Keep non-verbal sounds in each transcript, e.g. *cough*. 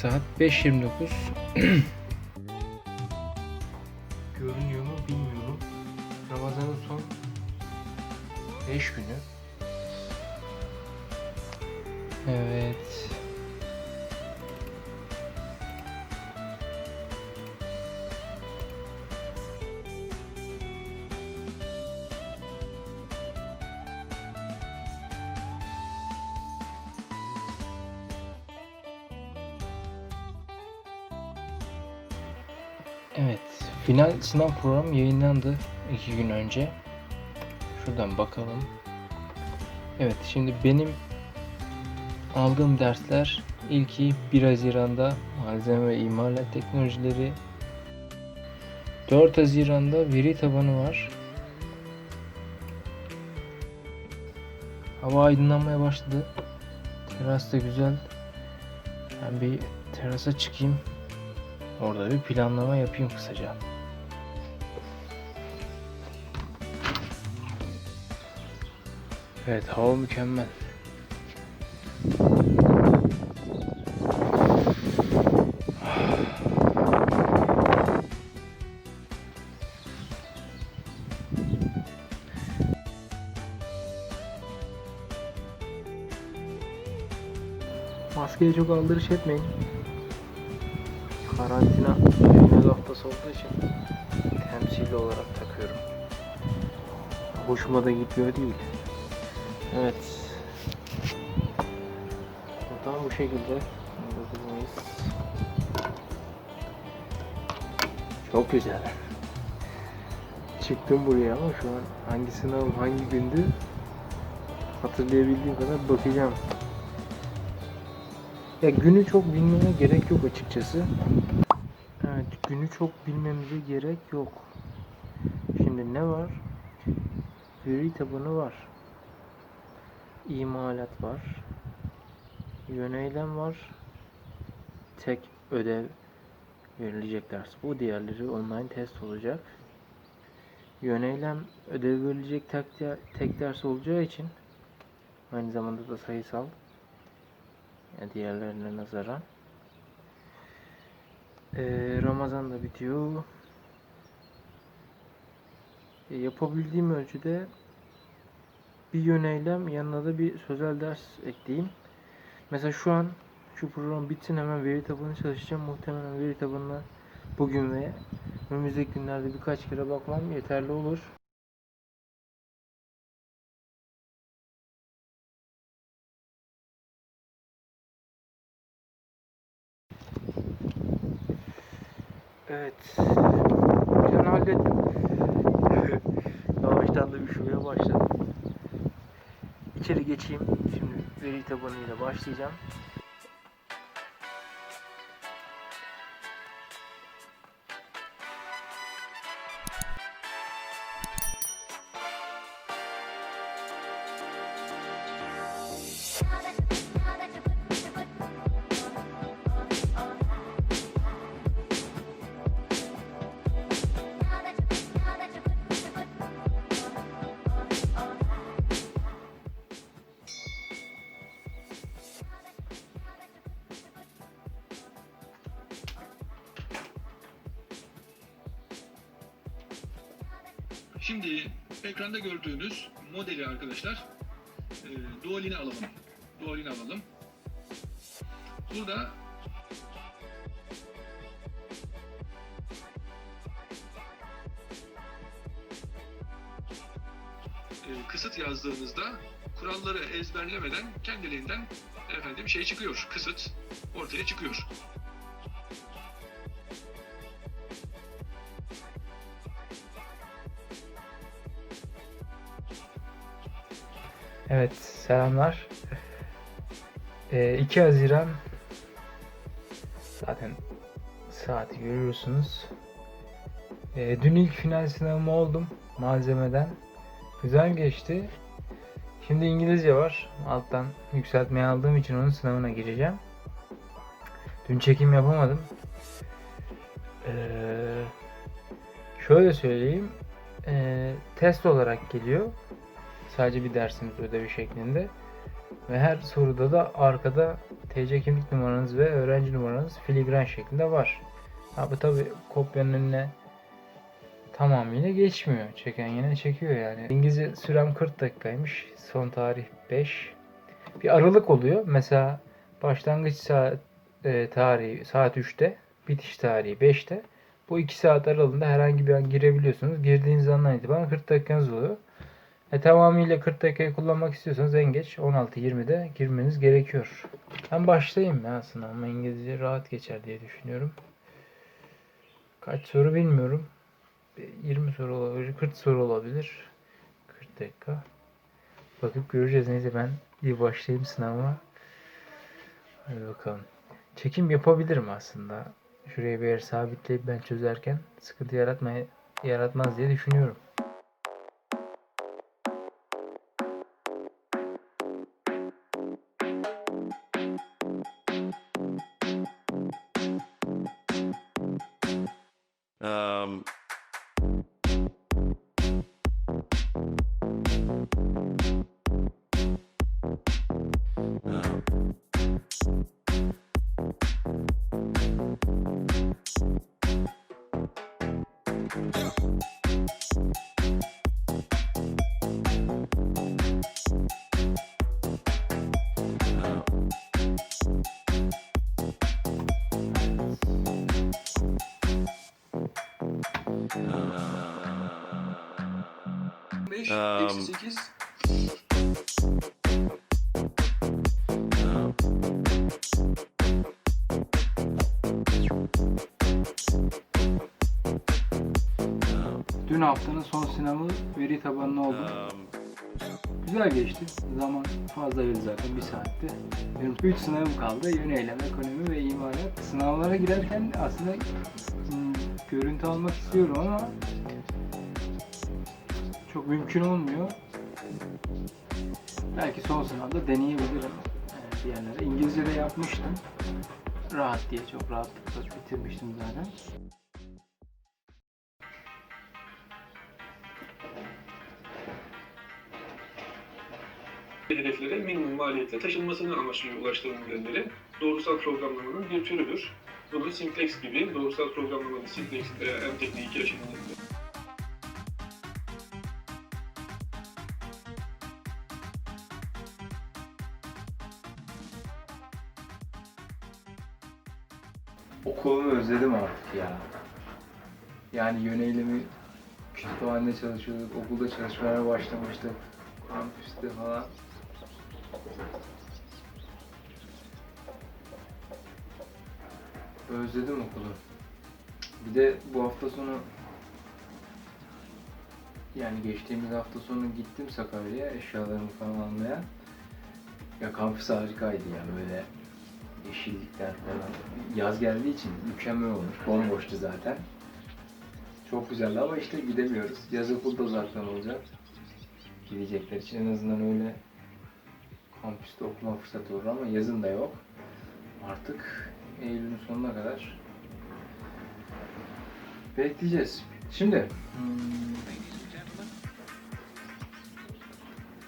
Saat 5.29. *clears throat* Görünüyor mu bilmiyorum. Ramazan'ın son 5 günü. Evet. Final sınav programı yayınlandı iki gün önce. Şuradan bakalım. Evet, şimdi benim aldığım dersler ilki 1 Haziran'da malzeme ve imalat teknolojileri 4 Haziran'da veri tabanı var. Hava aydınlanmaya başladı. Teras da güzel. Ben bir terasa çıkayım. Orada bir planlama yapayım kısaca. Evet, hava mükemmel. Maskeyi çok aldırış etmeyin. Karantina final haftası olduğu için temsili olarak takıyorum. Hoşuma da gidiyor değil. Evet. Buradan bu şekilde. 19 Mayıs. Çok güzel. Çıktım buraya ama şu an hangi sınavım hangi gündü hatırlayabildiğim kadar bakacağım. Ya günü çok bilmeme gerek yok açıkçası. Evet, günü çok bilmemize gerek yok. Şimdi ne var? Veri tabanı var. İmalat var. Yöneylem var. Tek ödev verilecek ders. Bu diğerleri online test olacak. Yöneylem ödev verilecek tek, tek ders olacağı için aynı zamanda da sayısal yani diğerlerine nazaran. Ee, Ramazan da bitiyor. E, yapabildiğim ölçüde bir yöneylem yanına da bir sözel ders ekleyeyim. Mesela şu an şu program bitsin hemen veri tabanı çalışacağım. Muhtemelen veri tabanına bugün ve önümüzdeki günlerde birkaç kere bakmam yeterli olur. Evet. Planı hallettim. *laughs* Yavaştan da üşümeye başladım. İçeri geçeyim. Şimdi veri tabanıyla başlayacağım. Şimdi ekranda gördüğünüz modeli arkadaşlar e, Duolin'e alalım. Duolin'e alalım. Burada e, kısıt yazdığınızda kuralları ezberlemeden kendiliğinden efendim şey çıkıyor. Kısıt ortaya çıkıyor. Evet, selamlar. Ee, 2 Haziran zaten saati görüyorsunuz. Ee, dün ilk final sınavımı oldum malzemeden. Güzel geçti. Şimdi İngilizce var. Alttan yükseltmeye aldığım için onun sınavına gireceğim. Dün çekim yapamadım. Ee, şöyle söyleyeyim. Ee, test olarak geliyor. Sadece bir dersimiz ödevi şeklinde. Ve her soruda da arkada TC kimlik numaranız ve öğrenci numaranız filigran şeklinde var. Ha bu tabi kopyanın önüne tamamıyla geçmiyor. Çeken yine çekiyor yani. İngilizce sürem 40 dakikaymış. Son tarih 5. Bir aralık oluyor. Mesela başlangıç saat e, tarihi saat 3'te, bitiş tarihi 5'te. Bu 2 saat aralığında herhangi bir an girebiliyorsunuz. Girdiğiniz andan itibaren 40 dakikanız oluyor. E, tamamıyla 40 dakikayı kullanmak istiyorsanız en geç 16-20'de girmeniz gerekiyor. Ben başlayayım ya sınavıma İngilizce rahat geçer diye düşünüyorum. Kaç soru bilmiyorum. Bir 20 soru olabilir, 40 soru olabilir. 40 dakika. Bakıp göreceğiz. Neyse ben bir başlayayım sınavıma. Hadi bakalım. Çekim yapabilirim aslında. Şuraya bir yer sabitleyip ben çözerken sıkıntı yaratmaya yaratmaz diye düşünüyorum. Um, um, 5, Um, eksi 8. Dün haftanın son sınavı veri tabanlı oldu. um, Güzel geçti. Zaman fazla değil zaten bir saatti. Benim 3 sınavım kaldı. Yön eylem, ekonomi ve imalat. Sınavlara girerken aslında hmm, görüntü almak istiyorum ama çok mümkün olmuyor. Belki son sınavda deneyebilirim ee, bir yerlere. İngilizce de yapmıştım. Rahat diye çok rahatlıkla bitirmiştim zaten. hedeflere minimum maliyetle taşınmasını amaçlıyor ulaştırma modelleri. Doğrusal programlamanın bir türüdür. Bunu simplex gibi doğrusal programlamanın simplex veya en tekniği iki özledim artık ya. Yani yöneylemi kütüphanede çalışıyorduk, okulda çalışmaya başlamıştık. Kampüste falan. Özledim okulu. Bir de bu hafta sonu yani geçtiğimiz hafta sonu gittim Sakarya'ya eşyalarımı falan almaya. Ya kampüs harikaydı ya böyle yeşillikler falan. Yaz geldiği için mükemmel olmuş. Bomboştu zaten. Çok güzeldi ama işte gidemiyoruz. Yaz okulda zaten olacak. Gidecekler için en azından öyle kampüste okuma fırsatı olur ama yazın da yok. Artık Eylül'ün sonuna kadar bekleyeceğiz. Şimdi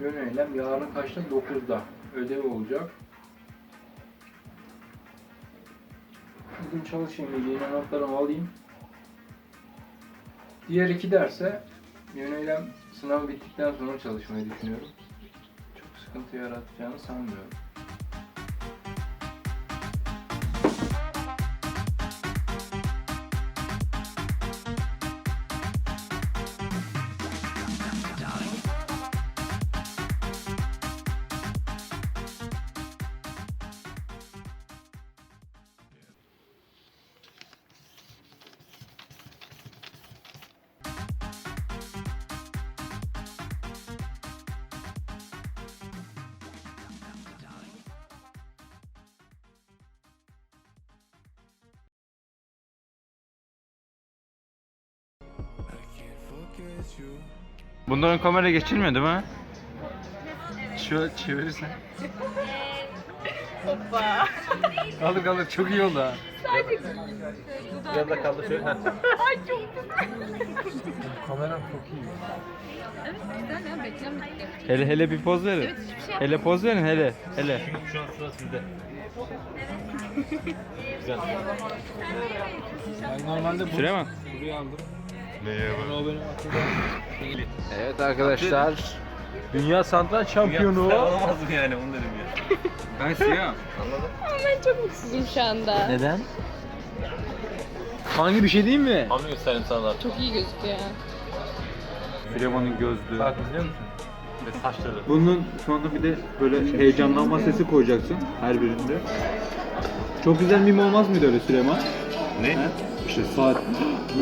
Yön eylem yarın kaçta? 9'da. Ödev olacak. Bugün çalışayım, yine notlarımı alayım. Diğer iki derse yöneylem sınav bittikten sonra çalışmayı düşünüyorum. Çok sıkıntı yaratacağını sanmıyorum. Bundan kamera geçirmiyor değil mi? Şöyle çevirirsen. Hoppa. Kaldır kaldır çok iyi oldu ha. Biraz da kaldı şöyle. Ay çok Kameram çok iyi. Evet güzel ya beklemedik. Hele hele bir poz verin. Evet hiçbir şey Hele poz verin hele. Hele. Şu an sıra sizde. Güzel. Ben normalde bu Süleyman. buraya aldım. Neye aklıma. Evet arkadaşlar. Dünya satranç şampiyonu. Olamaz mı yani onu dedim ya. *laughs* Ben siyah. Ben çok mutsuzum şu anda. Neden? Hangi bir şey değil mi? Hamle gösterdim sana zaten. Çok iyi gözüküyor. Süleyman'ın gözlüğü. Bak izliyor musun? Ve saçları. Bunun sonunda bir de böyle heyecanlanma sesi koyacaksın her birinde. Çok güzel mim olmaz mıydı öyle Süleyman? Ne? İşte saat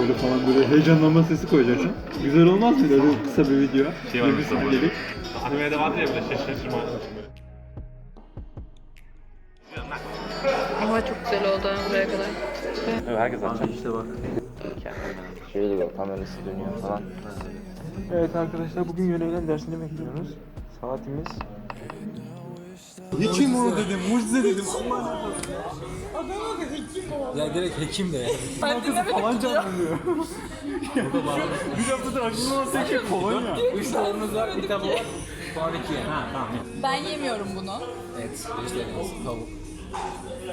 böyle falan böyle heyecanlanma sesi koyacaksın. Güzel olmaz mıydı öyle kısa bir video? Şey var Bir mesela saniyelik. Animede vardı ya böyle şaşırtma. Ama çok güzel oldu buraya kadar. Evet herkes açacak. İşte bak. Şöyle bak kamerası dönüyor falan. Evet arkadaşlar bugün yönelen dersini bekliyoruz. Saatimiz Hekim o dedim, mucize dedim. ya direkt hekim de. Falan canlanıyor. *laughs* bir haftada aklıma olsa ki kolonya. Üç tavamız var, bir tava var. Puan iki yani. Ha tamam. Ben yemiyorum bunu. Et, beşleriniz, tavuk.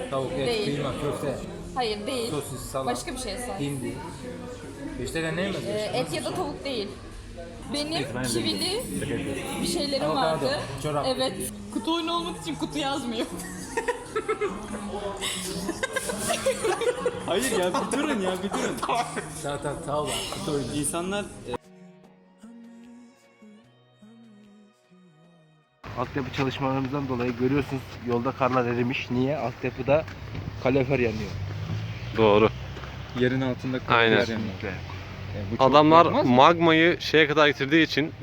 Tavuk, et, Değil. kıyma, köfte, Hayır değil. sosis, salat, Başka bir şey say. hindi. Beşlerden ne yemez? Ee, et ya da tavuk değil. Benim kivili bir şeylerim vardı. çorap. Evet. Kutu oyunu olmak için kutu yazmıyor. Hayır ya bir durun ya bir durun. Zaten tava, kutu oyunu. İnsanlar Altyapı çalışmalarımızdan dolayı görüyorsunuz yolda karlar erimiş. Niye? Altyapıda kalorifer yanıyor. Doğru. yerin altında kalıyor Aynen. yani. Bu çok Adamlar korkmaz mı? magmayı şeye kadar getirdiği için *laughs*